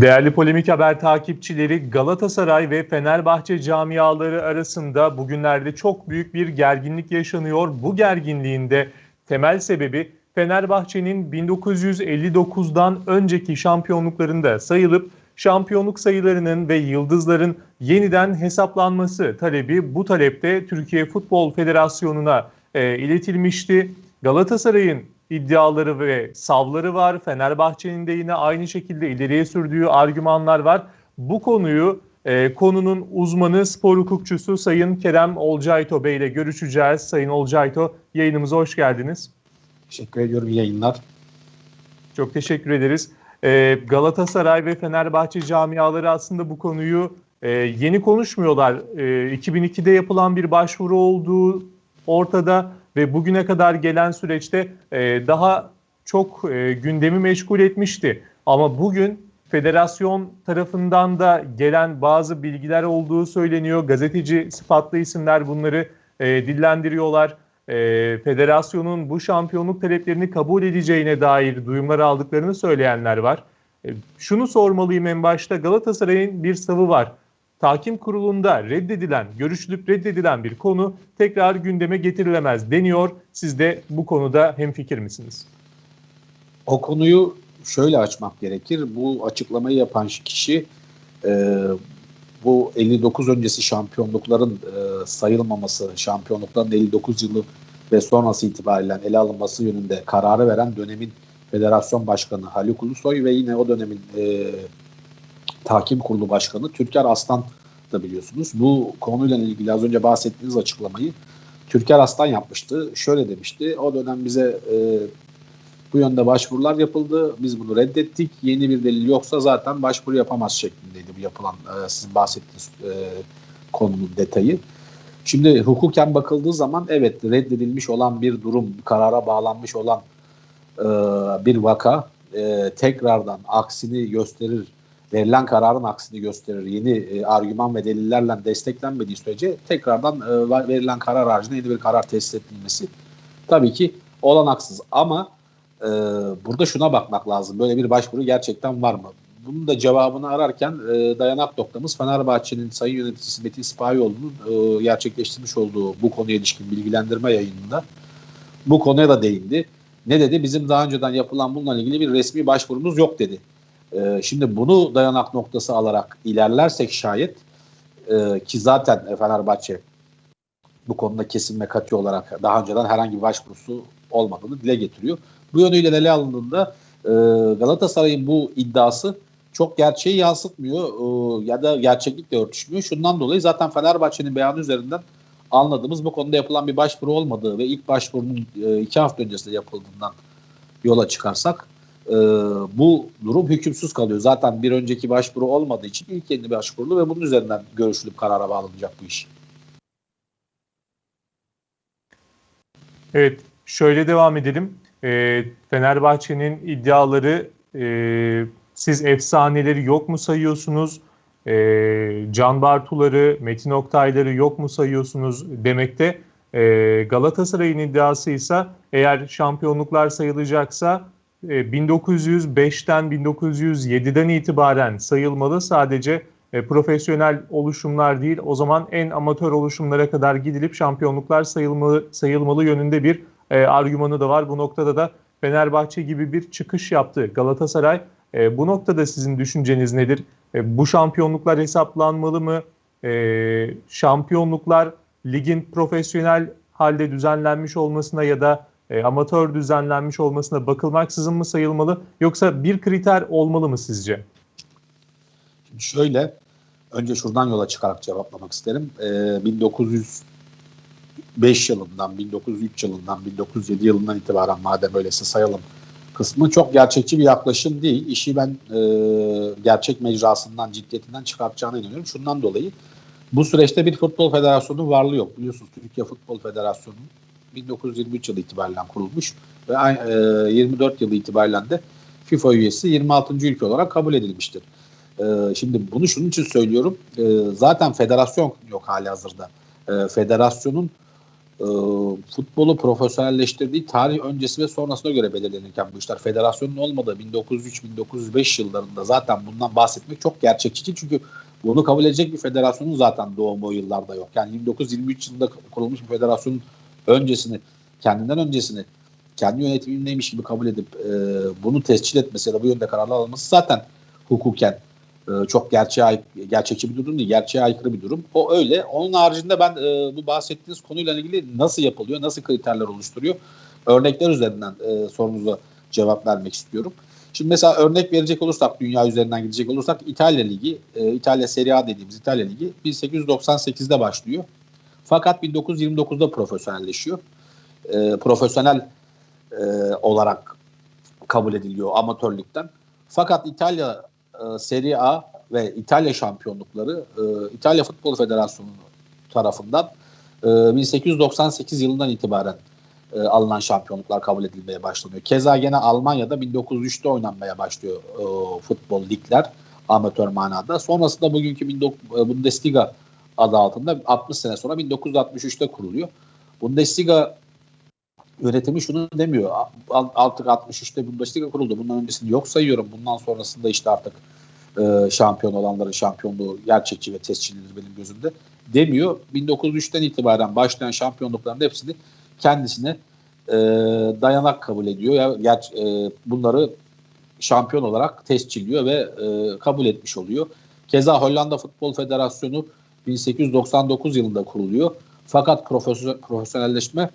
Değerli Polemik Haber takipçileri Galatasaray ve Fenerbahçe camiaları arasında bugünlerde çok büyük bir gerginlik yaşanıyor. Bu gerginliğin de temel sebebi Fenerbahçe'nin 1959'dan önceki şampiyonluklarında sayılıp şampiyonluk sayılarının ve yıldızların yeniden hesaplanması talebi bu talepte Türkiye Futbol Federasyonu'na e, iletilmişti. Galatasaray'ın iddiaları ve savları var. Fenerbahçe'nin de yine aynı şekilde ileriye sürdüğü argümanlar var. Bu konuyu e, konunun uzmanı spor hukukçusu Sayın Kerem Olcayto Bey ile görüşeceğiz. Sayın Olcayto yayınımıza hoş geldiniz. Teşekkür ediyorum yayınlar. Çok teşekkür ederiz. E, Galatasaray ve Fenerbahçe camiaları aslında bu konuyu e, yeni konuşmuyorlar. E, 2002'de yapılan bir başvuru olduğu ortada ve bugüne kadar gelen süreçte e, daha çok e, gündemi meşgul etmişti. Ama bugün federasyon tarafından da gelen bazı bilgiler olduğu söyleniyor. Gazeteci sıfatlı isimler bunları e, dillendiriyorlar. E, federasyonun bu şampiyonluk taleplerini kabul edeceğine dair duyumlar aldıklarını söyleyenler var. E, şunu sormalıyım en başta Galatasaray'ın bir savı var tahkim kurulunda reddedilen, görüşülüp reddedilen bir konu tekrar gündeme getirilemez deniyor. Siz de bu konuda hemfikir misiniz? O konuyu şöyle açmak gerekir. Bu açıklamayı yapan kişi e, bu 59 öncesi şampiyonlukların e, sayılmaması, şampiyonlukların 59 yılı ve sonrası itibariyle ele alınması yönünde kararı veren dönemin federasyon başkanı Haluk Ulusoy ve yine o dönemin e, Tahkim Kurulu Başkanı Türker Aslan da biliyorsunuz. Bu konuyla ilgili az önce bahsettiğiniz açıklamayı Türker Aslan yapmıştı. Şöyle demişti. O dönem bize e, bu yönde başvurular yapıldı. Biz bunu reddettik. Yeni bir delil yoksa zaten başvuru yapamaz şeklindeydi bu yapılan e, sizin bahsettiğiniz e, konunun detayı. Şimdi hukuken bakıldığı zaman evet reddedilmiş olan bir durum, karara bağlanmış olan e, bir vaka e, tekrardan aksini gösterir verilen kararın aksini gösterir. Yeni e, argüman ve delillerle desteklenmediği sürece tekrardan e, verilen karar haricinde yeni bir karar tesis edilmesi tabii ki olanaksız. Ama e, burada şuna bakmak lazım. Böyle bir başvuru gerçekten var mı? Bunun da cevabını ararken e, dayanak noktamız Fenerbahçe'nin sayın yöneticisi Metin Sipahioğlu'nun e, gerçekleştirmiş olduğu bu konuya ilişkin bilgilendirme yayınında bu konuya da değindi. Ne dedi? Bizim daha önceden yapılan bununla ilgili bir resmi başvurumuz yok dedi. E, şimdi bunu dayanak noktası alarak ilerlersek şayet e, ki zaten Fenerbahçe bu konuda kesin ve katı olarak daha önceden herhangi bir başvurusu olmadığını dile getiriyor. Bu yönüyle ele alındığında e, Galatasaray'ın bu iddiası çok gerçeği yansıtmıyor e, ya da gerçeklikle örtüşmüyor. Şundan dolayı zaten Fenerbahçe'nin beyanı üzerinden anladığımız bu konuda yapılan bir başvuru olmadığı ve ilk başvurunun e, iki hafta öncesinde yapıldığından yola çıkarsak e, bu durum hükümsüz kalıyor. Zaten bir önceki başvuru olmadığı için ilk yeni başvurulu ve bunun üzerinden görüşülüp karara bağlanacak bu iş. Evet, şöyle devam edelim. E, Fenerbahçe'nin iddiaları e, siz efsaneleri yok mu sayıyorsunuz? E, Can Bartuları, Metin Oktayları yok mu sayıyorsunuz demekte. E, Galatasaray'ın iddiası ise eğer şampiyonluklar sayılacaksa 1905'ten e, 1907'den itibaren sayılmalı. Sadece e, profesyonel oluşumlar değil, o zaman en amatör oluşumlara kadar gidilip şampiyonluklar sayılmalı, sayılmalı yönünde bir e, argümanı da var. Bu noktada da Fenerbahçe gibi bir çıkış yaptı Galatasaray. E, bu noktada sizin düşünceniz nedir? Bu şampiyonluklar hesaplanmalı mı? Şampiyonluklar ligin profesyonel halde düzenlenmiş olmasına ya da e, amatör düzenlenmiş olmasına bakılmaksızın mı sayılmalı yoksa bir kriter olmalı mı sizce? Şimdi şöyle önce şuradan yola çıkarak cevaplamak isterim. E, 1905 yılından, 1903 yılından, 1907 yılından itibaren madem öyleyse sayalım kısmı çok gerçekçi bir yaklaşım değil. İşi ben e, gerçek mecrasından, ciddiyetinden çıkartacağına inanıyorum. Şundan dolayı bu süreçte bir futbol federasyonu varlığı yok. Biliyorsunuz Türkiye Futbol Federasyonu 1923 yılı itibariyle kurulmuş ve 24 yılı itibariyle de FIFA üyesi 26. ülke olarak kabul edilmiştir. E, şimdi bunu şunun için söylüyorum. E, zaten federasyon yok hali hazırda. E, federasyonun e, futbolu profesyonelleştirdiği tarih öncesi ve sonrasına göre belirlenirken bu işler federasyonun olmadığı 1903-1905 yıllarında zaten bundan bahsetmek çok gerçekçi. Çünkü bunu kabul edecek bir federasyonun zaten doğumu o yıllarda yok. Yani 1923 yılında kurulmuş bir federasyonun öncesini, kendinden öncesini kendi yönetimindeymiş gibi kabul edip e, bunu tescil etmesi ya da bu yönde kararlar alması zaten hukuken e, çok gerçeğe gerçekçi bir durum değil. Gerçeğe aykırı bir durum. O öyle. Onun haricinde ben e, bu bahsettiğiniz konuyla ilgili nasıl yapılıyor, nasıl kriterler oluşturuyor? Örnekler üzerinden e, sorunuza cevap vermek istiyorum. Şimdi mesela örnek verecek olursak, dünya üzerinden gidecek olursak İtalya Ligi, e, İtalya Serie A dediğimiz İtalya Ligi 1898'de başlıyor. Fakat 1929'da profesyonelleşiyor. E, profesyonel e, olarak kabul ediliyor amatörlükten. Fakat İtalya e, Serie A ve İtalya şampiyonlukları e, İtalya Futbol Federasyonu tarafından e, 1898 yılından itibaren e, alınan şampiyonluklar kabul edilmeye başlanıyor. Keza gene Almanya'da 1903'te oynanmaya başlıyor e, futbol ligler amatör manada. Sonrasında bugünkü 19, e, Bundesliga adı altında 60 sene sonra 1963'te kuruluyor. Bundesliga yönetimi şunu demiyor. Artık 63'te Bundesliga kuruldu. Bundan öncesini yok sayıyorum. Bundan sonrasında işte artık e, şampiyon olanların şampiyonluğu gerçekçi ve tescillidir benim gözümde demiyor. 1903'ten itibaren başlayan şampiyonlukların hepsini kendisine e, dayanak kabul ediyor. Ya, ger, e, bunları şampiyon olarak tescilliyor ve e, kabul etmiş oluyor. Keza Hollanda Futbol Federasyonu 1899 yılında kuruluyor. Fakat profesyonelleşme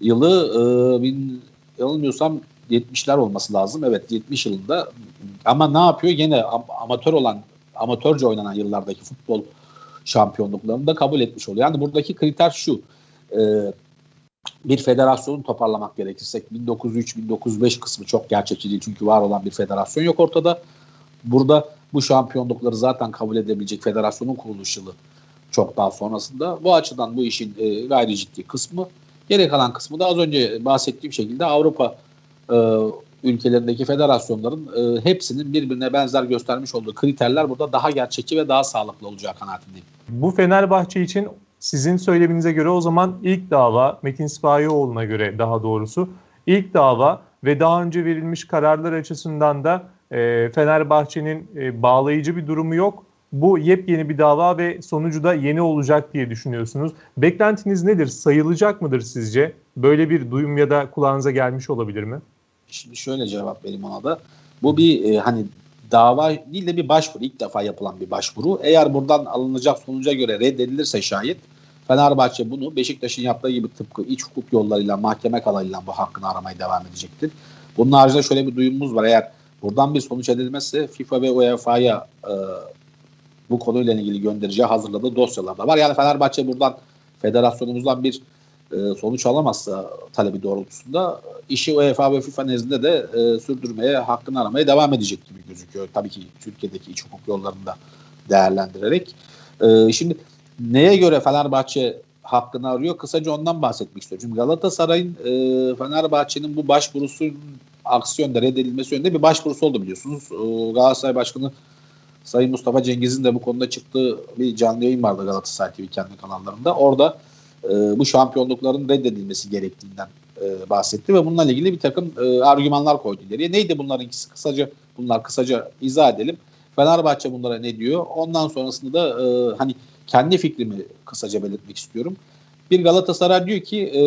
yılı e, bin, yanılmıyorsam 70'ler olması lazım. Evet 70 yılında. Ama ne yapıyor? Yine amatör olan, amatörce oynanan yıllardaki futbol şampiyonluklarını da kabul etmiş oluyor. Yani buradaki kriter şu. E, bir federasyonu toparlamak gerekirse 1903-1905 kısmı çok gerçekçi değil. Çünkü var olan bir federasyon yok ortada. Burada bu şampiyonlukları zaten kabul edebilecek federasyonun kuruluş yılı çok daha sonrasında. Bu açıdan bu işin e, gayri ciddi kısmı. Geri kalan kısmı da az önce bahsettiğim şekilde Avrupa e, ülkelerindeki federasyonların e, hepsinin birbirine benzer göstermiş olduğu kriterler burada daha gerçekçi ve daha sağlıklı olacağı kanaatindeyim. Bu Fenerbahçe için sizin söyleminize göre o zaman ilk dava Metin Sipahioğlu'na göre daha doğrusu ilk dava ve daha önce verilmiş kararlar açısından da e, Fenerbahçe'nin e, bağlayıcı bir durumu yok. Bu yepyeni bir dava ve sonucu da yeni olacak diye düşünüyorsunuz. Beklentiniz nedir? Sayılacak mıdır sizce? Böyle bir duyum ya da kulağınıza gelmiş olabilir mi? Şimdi şöyle cevap vereyim ona da. Bu bir e, hani dava değil de bir başvuru. ilk defa yapılan bir başvuru. Eğer buradan alınacak sonuca göre reddedilirse şayet Fenerbahçe bunu Beşiktaş'ın yaptığı gibi tıpkı iç hukuk yollarıyla, mahkeme kanalıyla bu hakkını aramaya devam edecektir. Bunun haricinde şöyle bir duyumumuz var. Eğer buradan bir sonuç edilmezse FIFA ve UEFA'ya e, bu konuyla ilgili göndereceği hazırladığı dosyalar da var. Yani Fenerbahçe buradan federasyonumuzdan bir e, sonuç alamazsa talebi doğrultusunda işi UEFA ve FIFA nezdinde de e, sürdürmeye, hakkını aramaya devam edecek gibi gözüküyor. Tabii ki Türkiye'deki iç hukuk yollarını da değerlendirerek. E, şimdi neye göre Fenerbahçe hakkını arıyor? Kısaca ondan bahsetmek istiyorum. Galatasaray'ın e, Fenerbahçe'nin bu başvurusunun aksiyonda reddedilmesi yönünde bir başvurusu oldu biliyorsunuz. Galatasaray Başkanı Sayın Mustafa Cengiz'in de bu konuda çıktığı bir canlı yayın vardı Galatasaray TV kendi kanallarında. Orada e, bu şampiyonlukların reddedilmesi gerektiğinden e, bahsetti ve bununla ilgili bir takım e, argümanlar koydu ileriye. Neydi bunların ikisi? Kısaca bunlar kısaca izah edelim. Fenerbahçe bunlara ne diyor? Ondan sonrasında da e, hani kendi fikrimi kısaca belirtmek istiyorum. Bir Galatasaray diyor ki e,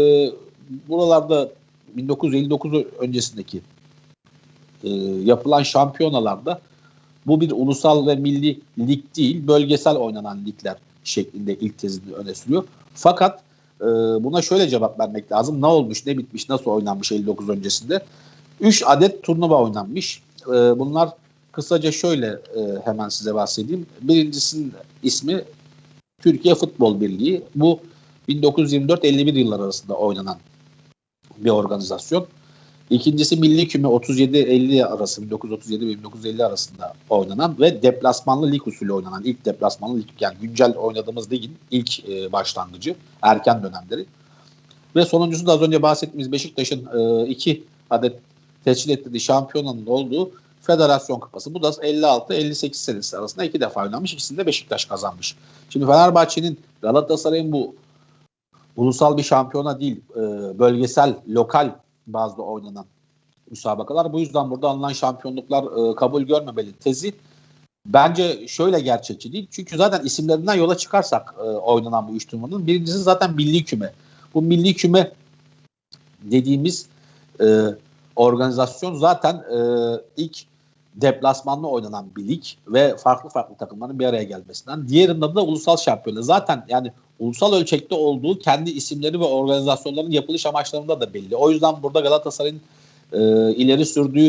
buralarda 1959 öncesindeki e, yapılan şampiyonalarda bu bir ulusal ve milli lig değil, bölgesel oynanan ligler şeklinde ilk tezini öne sürüyor. Fakat e, buna şöyle cevap vermek lazım. Ne olmuş, ne bitmiş, nasıl oynanmış 59 öncesinde? 3 adet turnuva oynanmış. E, bunlar kısaca şöyle e, hemen size bahsedeyim. Birincisinin ismi Türkiye Futbol Birliği. Bu 1924-51 yıllar arasında oynanan bir organizasyon. İkincisi Milli Küme 37-50 arası 1937 ve 1950 arasında oynanan ve deplasmanlı lig usulü oynanan ilk deplasmanlı lig yani güncel oynadığımız ligin ilk e, başlangıcı erken dönemleri. Ve sonuncusu da az önce bahsettiğimiz Beşiktaş'ın e, iki adet teşkil ettiği şampiyonanın olduğu Federasyon Kupası. Bu da 56-58 senesi arasında iki defa oynanmış. İkisini de Beşiktaş kazanmış. Şimdi Fenerbahçe'nin Galatasaray'ın bu ulusal bir şampiyona değil, e, bölgesel, lokal bazda oynanan müsabakalar. Bu yüzden burada alınan şampiyonluklar e, kabul görmemeli tezi bence şöyle gerçekçi değil. Çünkü zaten isimlerinden yola çıkarsak e, oynanan bu üç turnuvanın birincisi zaten milli küme. Bu milli küme dediğimiz e, organizasyon zaten e, ilk deplasmanlı oynanan bir lig ve farklı farklı takımların bir araya gelmesinden. Diğerinin adı da ulusal şampiyonu. Zaten yani ulusal ölçekte olduğu kendi isimleri ve organizasyonların yapılış amaçlarında da belli. O yüzden burada Galatasaray'ın e, ileri sürdüğü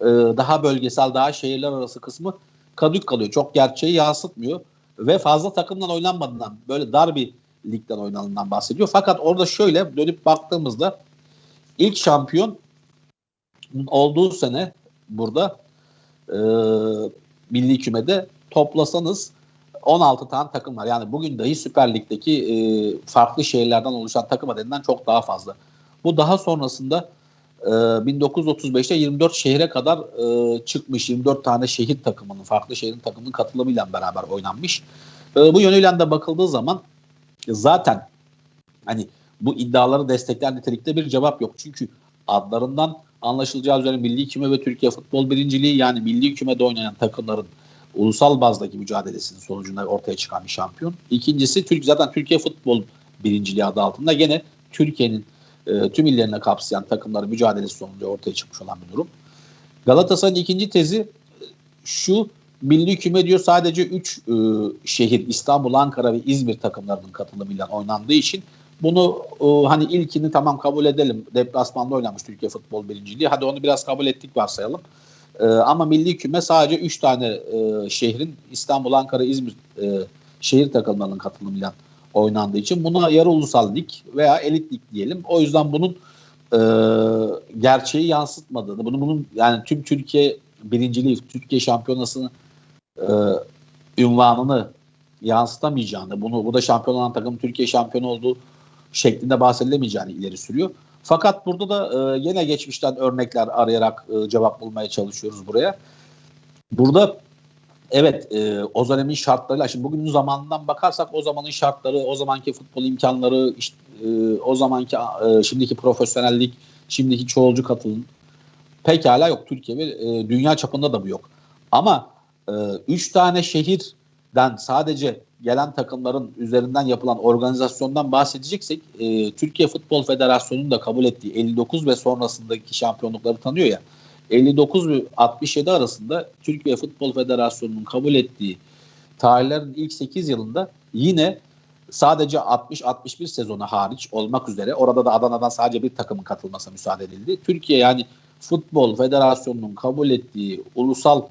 e, daha bölgesel, daha şehirler arası kısmı kadük kalıyor. Çok gerçeği yansıtmıyor ve fazla takımdan oynanmadığından böyle dar bir ligden oynanıldığından bahsediyor. Fakat orada şöyle dönüp baktığımızda ilk şampiyon olduğu sene burada e, milli kümede toplasanız 16 tane takım var. Yani bugün dahi Süper Lig'deki e, farklı şehirlerden oluşan takım adedinden çok daha fazla. Bu daha sonrasında e, 1935'te 24 şehre kadar e, çıkmış. 24 tane şehir takımının, farklı şehrin takımının katılımıyla beraber oynanmış. E, bu yönüyle de bakıldığı zaman zaten hani bu iddiaları destekler nitelikte bir cevap yok. Çünkü adlarından anlaşılacağı üzere Milli Küme ve Türkiye Futbol Birinciliği yani Milli Küme'de oynayan takımların ulusal bazdaki mücadelesinin sonucunda ortaya çıkan bir şampiyon. İkincisi Türk zaten Türkiye Futbol Birinciliği adı altında gene Türkiye'nin e, tüm illerine kapsayan takımların mücadelesi sonucu ortaya çıkmış olan bir durum. Galatasaray'ın ikinci tezi şu Milli Küme diyor sadece 3 e, şehir İstanbul, Ankara ve İzmir takımlarının katılımıyla oynandığı için bunu e, hani ilkini tamam kabul edelim. Deplasmanda oynamış Türkiye Futbol Birinciliği. Hadi onu biraz kabul ettik varsayalım. E, ama milli küme sadece 3 tane e, şehrin İstanbul, Ankara, İzmir e, şehir takımlarının katılımıyla oynandığı için buna yarı ulusal lig veya elit lig diyelim. O yüzden bunun e, gerçeği yansıtmadığını, bunu bunun yani tüm Türkiye birinciliği, Türkiye şampiyonasını e, ünvanını yansıtamayacağını, bunu bu da şampiyon olan takım Türkiye şampiyonu olduğu şeklinde bahsedilemeyeceğini ileri sürüyor. Fakat burada da e, yine geçmişten örnekler arayarak e, cevap bulmaya çalışıyoruz buraya. Burada evet e, o dönemin şartlarıyla şimdi bugünün zamanından bakarsak o zamanın şartları, o zamanki futbol imkanları, işte, e, o zamanki e, şimdiki profesyonellik, şimdiki çoğulcu katılım pekala yok Türkiye ve e, dünya çapında da bu yok. Ama e, üç tane şehirden sadece gelen takımların üzerinden yapılan organizasyondan bahsedeceksek e, Türkiye Futbol Federasyonu'nun da kabul ettiği 59 ve sonrasındaki şampiyonlukları tanıyor ya 59 ve 67 arasında Türkiye Futbol Federasyonu'nun kabul ettiği tarihlerin ilk 8 yılında yine sadece 60-61 sezonu hariç olmak üzere orada da Adana'dan sadece bir takımın katılmasına müsaade edildi. Türkiye yani Futbol Federasyonu'nun kabul ettiği ulusal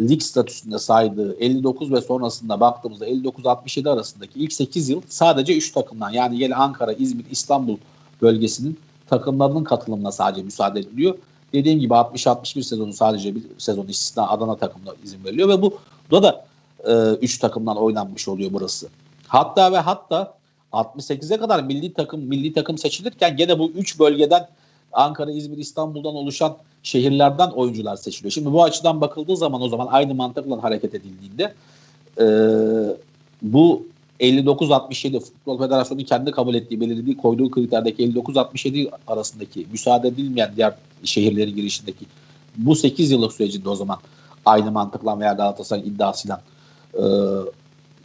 lig statüsünde saydığı 59 ve sonrasında baktığımızda 59-67 arasındaki ilk 8 yıl sadece 3 takımdan yani gel Ankara, İzmir, İstanbul bölgesinin takımlarının katılımına sadece müsaade ediliyor. Dediğim gibi 60-61 sezonu sadece bir sezon istisna Adana takımına izin veriliyor ve bu da da 3 e, takımdan oynanmış oluyor burası. Hatta ve hatta 68'e kadar milli takım milli takım seçilirken gene bu 3 bölgeden Ankara, İzmir, İstanbul'dan oluşan şehirlerden oyuncular seçiliyor. Şimdi bu açıdan bakıldığı zaman o zaman aynı mantıkla hareket edildiğinde e, bu 59-67 Futbol Federasyonu kendi kabul ettiği, belirlediği, koyduğu kriterdeki 59-67 arasındaki müsaade edilmeyen diğer şehirlerin girişindeki bu 8 yıllık sürecinde o zaman aynı mantıkla veya Galatasaray'ın iddiasıyla e,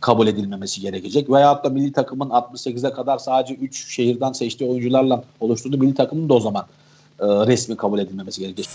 kabul edilmemesi gerekecek. Veyahut da milli takımın 68'e kadar sadece 3 şehirden seçtiği oyuncularla oluşturduğu milli takımın da o zaman resmi kabul edilmemesi gerekecek.